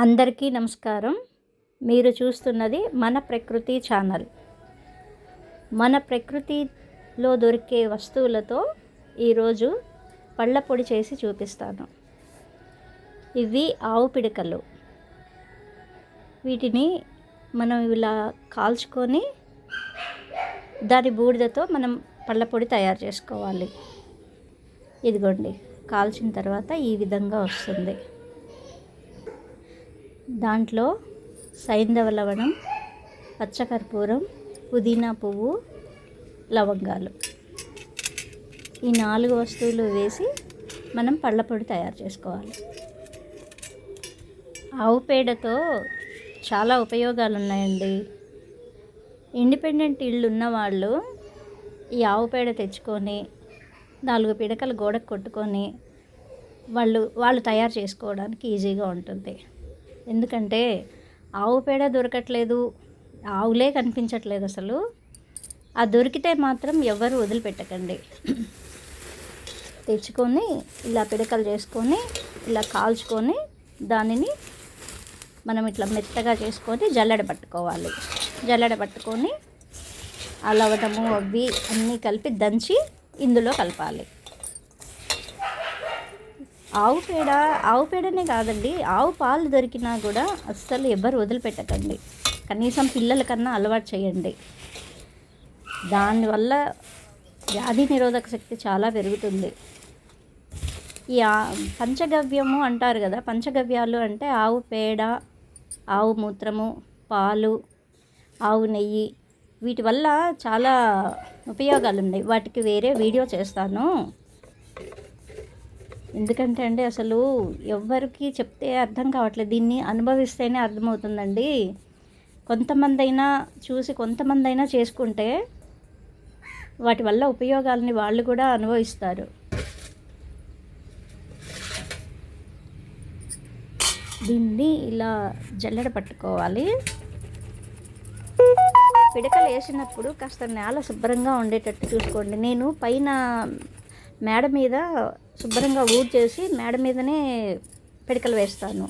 అందరికీ నమస్కారం. మీరు చూస్తున్నది మన ప్రకృతి ఛానల్. మన ప్రకృతిలో దొరికే వస్తువులతో ఈరోజు పళ్ళ పొడి చేసి చూపిస్తాను. ఇవి ఆవు పిడకలు. వీటిని మనం ఇలా కాల్చుకొని దాని బూడిదతో మనం పళ్ళ పొడి తయారు చేసుకోవాలి. ఇదిగోండి కాల్చిన తర్వాత ఈ విధంగా వస్తుంది. దాంట్లో సైంధవ లవణం పచ్చకర్పూరం పుదీనా పువ్వు లవంగాలు. ఈ నాలుగు వస్తువులు వేసి మనం పళ్ళ పొడి తయారు చేసుకోవాలి. ఆవు పేడతో చాలా ఉపయోగాలు ఉన్నాయండి ఇండిపెండెంట్ ఇళ్ళు ఉన్నవాళ్ళు ఈ ఆవు పేడ తెచ్చుకొని నాలుగు పిడకలు గోడకు కొట్టుకొని వాళ్ళు వాళ్ళు తయారు చేసుకోవడానికి ఈజీగా ఉంటుంది. ఎందుకంటే ఆవు పేడ దొరకట్లేదు ఆవులే కనిపించట్లేదు అసలు. ఆ దొరికితే మాత్రం ఎవరు వదిలిపెట్టకండి. తెచ్చుకొని ఇలా పిడకలు చేసుకొని ఇలా కాల్చుకొని దానిని మనం ఇట్లా మెత్తగా చేసుకొని జల్లెడ పట్టుకోవాలి. జల్లెడ పట్టుకొని ఆ లవటము అవి అన్నీ కలిపి దంచి ఇందులో కలపాలి. ఆవు పేడ ఆవు పేడనే కాదండి ఆవు పాలు దొరికినా కూడా అస్సలు ఎవ్వరు వదిలిపెట్టకండి. కనీసం పిల్లలకన్నా అలవాటు చేయండి. దానివల్ల వ్యాధి నిరోధక శక్తి చాలా పెరుగుతుంది. ఈ పంచగవ్యము అంటారు కదా పంచగవ్యాలు అంటే ఆవు పేడ ఆవు మూత్రము పాలు ఆవు నెయ్యి వీటి వల్ల చాలా ఉపయోగాలు ఉన్నాయి వాటికి వేరే వీడియో చేస్తాను. ఎందుకంటే అండి అసలు ఎవ్వరికి చెప్తే అర్థం కావట్లేదు. దీన్ని అనుభవిస్తేనే అర్థమవుతుందండి. కొంతమంది అయినా చూసి కొంతమంది అయినా చేసుకుంటే వాటి వల్ల ఉపయోగాలని వాళ్ళు కూడా అనుభవిస్తారు. దీన్ని ఇలా జల్లెడ పట్టుకోవాలి. పిడకలు వేసినప్పుడు కాస్త నేల శుభ్రంగా ఉండేటట్టు చూసుకోండి. నేను పైన మేడ మీద శుభ్రంగా ఊడ్ చేసి మేడ మీదనే పిడకలు వేస్తాను.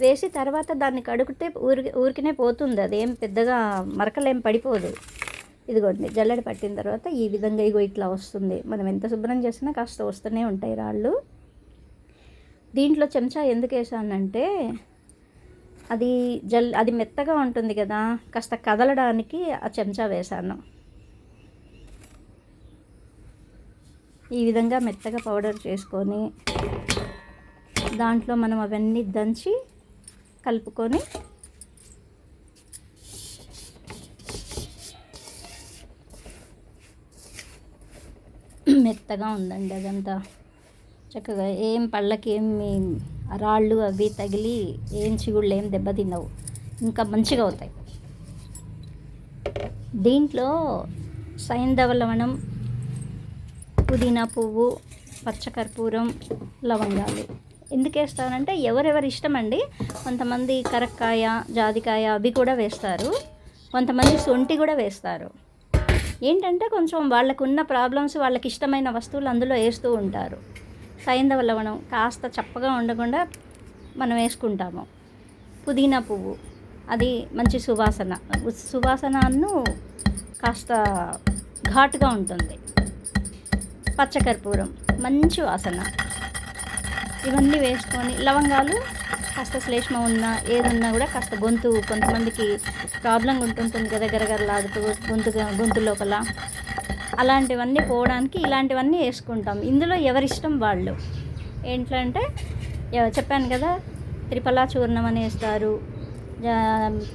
వేసి తర్వాత దాన్ని కడుగుతే ఊరికి ఊరికినే పోతుంది. అదేం పెద్దగా మరకలేం పడిపోదు. ఇదిగోండి జల్లెడ పట్టిన తర్వాత ఈ విధంగా ఇగో ఇట్లా వస్తుంది. మనం ఎంత శుభ్రం చేసినా కాస్త వస్తూనే ఉంటాయి రాళ్ళు. దీంట్లో చెంచా ఎందుకు వేసానంటే అది జల్ అది మెత్తగా ఉంటుంది కదా కాస్త కదలడానికి ఆ చెంచా వేశాను ఈ విధంగా మెత్తగా పౌడర్ చేసుకొని దాంట్లో మనం అవన్నీ దంచి కలుపుకొని మెత్తగా ఉందండి అదంతా. చక్కగా ఏం పళ్ళకి ఏమి రాళ్ళు అవి తగిలి ఏం చిగుళ్ళు ఏం దెబ్బతినవు ఇంకా మంచిగా అవుతాయి. దీంట్లో సైంధవ లవణం పుదీనా పువ్వు పచ్చకర్పూరం లవంగాలు. ఎందుకు వేస్తారంటే ఎవరెవరి ఇష్టం అండి కొంతమంది కరక్కాయ జాదికాయ అవి కూడా వేస్తారు. కొంతమంది సొంటి కూడా వేస్తారు. ఏంటంటే కొంచెం వాళ్ళకున్న ప్రాబ్లమ్స్ వాళ్ళకి ఇష్టమైన వస్తువులు అందులో వేస్తూ ఉంటారు. సైంధవ లవణం కాస్త చప్పగా ఉండకుండా మనం వేసుకుంటాము. పుదీనా పువ్వు అది మంచి సువాసన. సువాసనను కాస్త ఘాటుగా ఉంటుంది. పచ్చకర్పూరం. మంచి వాసన. ఇవన్నీ వేసుకొని లవంగాలు కాస్త శ్లేష్మ ఉన్నా ఏదున్నా కూడా కాస్త గొంతు కొంతమందికి ప్రాబ్లం ఉంటుంటుంది కదా గరగరలాడుతూ గొంతు గొంతు లోపల. అలాంటివన్నీ పోవడానికి ఇలాంటివన్నీ వేసుకుంటాం. ఇందులో ఎవరిష్టం వాళ్ళు? ఏంటంటే చెప్పాను కదా త్రిపలా చూర్ణం అని వేస్తారు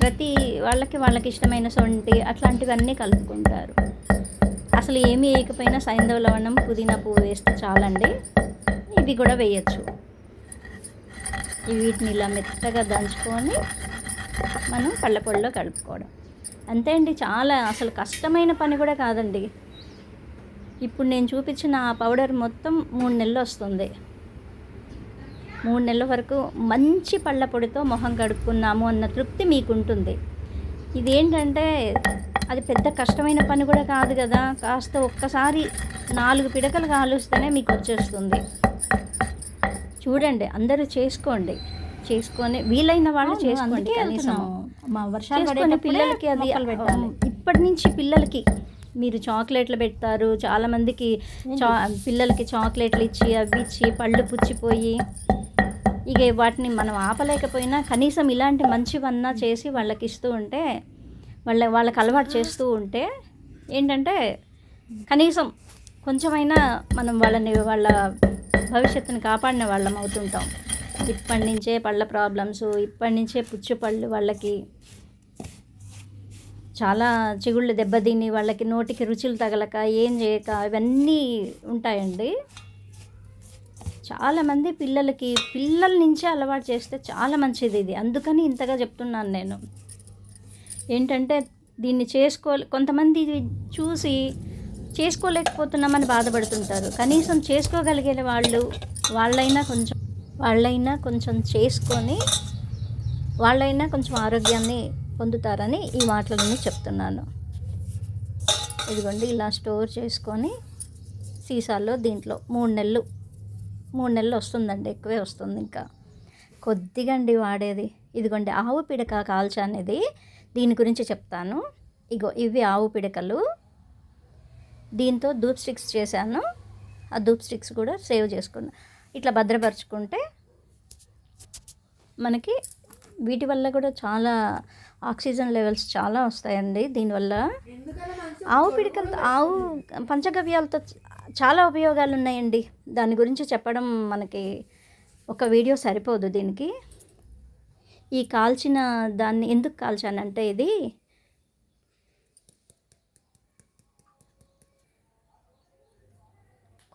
ప్రతి వాళ్ళకి వాళ్ళకి ఇష్టమైన సొంటి అట్లాంటివన్నీ కలుపుకుంటారు. అసలు ఏమి వేయకపోయినా సైంధవ లవణం పుదీనా పువ్వు వేస్తే చాలండి. ఇవి కూడా వేయచ్చు. వీటిని ఇలా మెత్తగా దంచుకొని మనం పళ్ళ పొడిలో కలుపుకోవడం. అంతే అండి చాలా అసలు కష్టమైన పని కూడా కాదండి. ఇప్పుడు నేను చూపించిన ఆ పౌడర్ మొత్తం మూడు నెలలు వస్తుంది. మూడు నెలల వరకు మంచి పళ్ళ పొడితో మొహం కడుక్కున్నాము అన్న తృప్తి మీకు ఉంటుంది ఇదేంటంటే అది పెద్ద కష్టమైన పని కూడా కాదు కదా. కాస్త ఒక్కసారి నాలుగు పిడకలు కాలుస్తేనే మీకు వచ్చేస్తుంది. చూడండి అందరూ చేసుకోండి. చేసుకొని వీలైన వాళ్ళు చేసుకోండి కనీసం. మా వర్షాలు పిల్లలకి అది ఇప్పటి నుంచి పిల్లలకి మీరు చాక్లెట్లు పెడతారు. చాలామందికి చా పిల్లలకి చాక్లెట్లు ఇచ్చి అవి ఇచ్చి పళ్ళు పుచ్చిపోయి. ఇక వాటిని మనం ఆపలేకపోయినా కనీసం ఇలాంటి మంచివన్నా చేసి వాళ్ళకి ఇస్తూ ఉంటే వాళ్ళ వాళ్ళకి అలవాటు చేస్తూ ఉంటే ఏంటంటే కనీసం కొంచెమైనా మనం వాళ్ళని వాళ్ళ భవిష్యత్తుని కాపాడిన వాళ్ళం అవుతుంటాం. ఇప్పటి నుంచే పళ్ళ ప్రాబ్లమ్స్ ఇప్పటి నుంచే పుచ్చుపళ్ళు వాళ్ళకి చాలా చిగుళ్ళు దెబ్బతిని వాళ్ళకి నోటికి రుచులు తగలక ఏం చేయక ఇవన్నీ ఉంటాయండి. చాలామంది పిల్లలకి పిల్లల నుంచే అలవాటు చేస్తే చాలా మంచిది ఇది. అందుకని ఇంతగా చెప్తున్నాను నేను. ఏంటంటే దీన్ని చేసుకోలే కొంతమంది ఇది చూసి చేసుకోలేకపోతున్నామని బాధపడుతుంటారు. కనీసం చేసుకోగలిగే వాళ్ళు వాళ్ళైనా కొంచెం వాళ్ళైనా కొంచెం చేసుకొని వాళ్ళైనా కొంచెం ఆరోగ్యాన్ని పొందుతారని ఈ మాటలని చెప్తున్నాను. ఇదిగోండి ఇలా స్టోర్ చేసుకొని సీసాల్లో దీంట్లో మూడు నెలలు మూడు నెలలు వస్తుందండి ఎక్కువే వస్తుంది ఇంకా. కొద్దిగా అండి వాడేది. ఇదిగోండి ఆవు పిడక కాల్చ అనేది దీని గురించి చెప్తాను. ఇగో ఇవి ఆవు పిడకలు. దీంతో ధూప్ స్టిక్స్ చేశాను. ఆ ధూప్ స్టిక్స్ కూడా సేవ్ చేసుకున్నాను ఇట్లా భద్రపరుచుకుంటే మనకి వీటి వల్ల కూడా చాలా ఆక్సిజన్ లెవెల్స్ చాలా వస్తాయండి దీనివల్ల. ఆవు పిడకలతో ఆవు పంచగవ్యాలతో చాలా ఉపయోగాలు ఉన్నాయండి దాని గురించి చెప్పడం మనకి ఒక వీడియో సరిపోదు దీనికి. ఈ కాల్చిన దాన్ని ఎందుకు కాల్చానంటే ఇది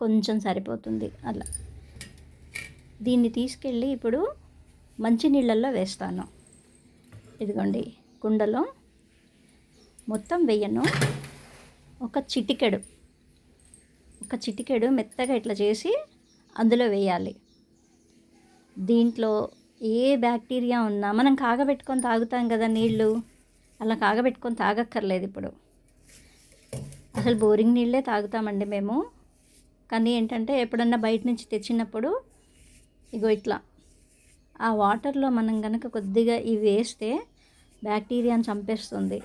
కొంచెం సరిపోతుంది అలా. దీన్ని తీసుకెళ్ళి ఇప్పుడు మంచినీళ్ళల్లో వేస్తాను. ఇదిగోండి కుండలో మొత్తం వేయను. ఒక చిటికెడు ఒక చిటికెడు మెత్తగా ఇట్లా చేసి అందులో వేయాలి. దీంట్లో ఏ బ్యాక్టీరియా ఉన్నా మనం కాగబెట్టుకొని తాగుతాం కదా నీళ్ళు. అలా కాగబెట్టుకొని తాగక్కర్లేదు ఇప్పుడు. అసలు బోరింగ్ నీళ్ళే తాగుతామండి మేము. కానీ ఏంటంటే ఎప్పుడన్నా బయట నుంచి తెచ్చినప్పుడు ఇగో ఇట్లా. ఆ వాటర్లో మనం కనుక కొద్దిగా ఇవి వేస్తే బ్యాక్టీరియాని చంపేస్తుంది.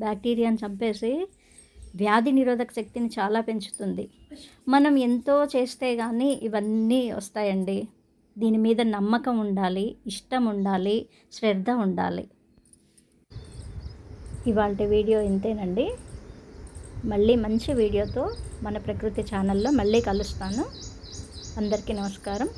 బ్యాక్టీరియాని చంపేసి వ్యాధి నిరోధక శక్తిని చాలా పెంచుతుంది. మనం ఎంతో చేస్తే కానీ ఇవన్నీ వస్తాయండి. దీని మీద నమ్మకం ఉండాలి ఇష్టం ఉండాలి శ్రద్ధ ఉండాలి. ఇవాళ వీడియో ఇంతేనండి. మళ్ళీ మంచి వీడియోతో మన ప్రకృతి ఛానల్లో మళ్ళీ కలుస్తాను. అందరికీ నమస్కారం.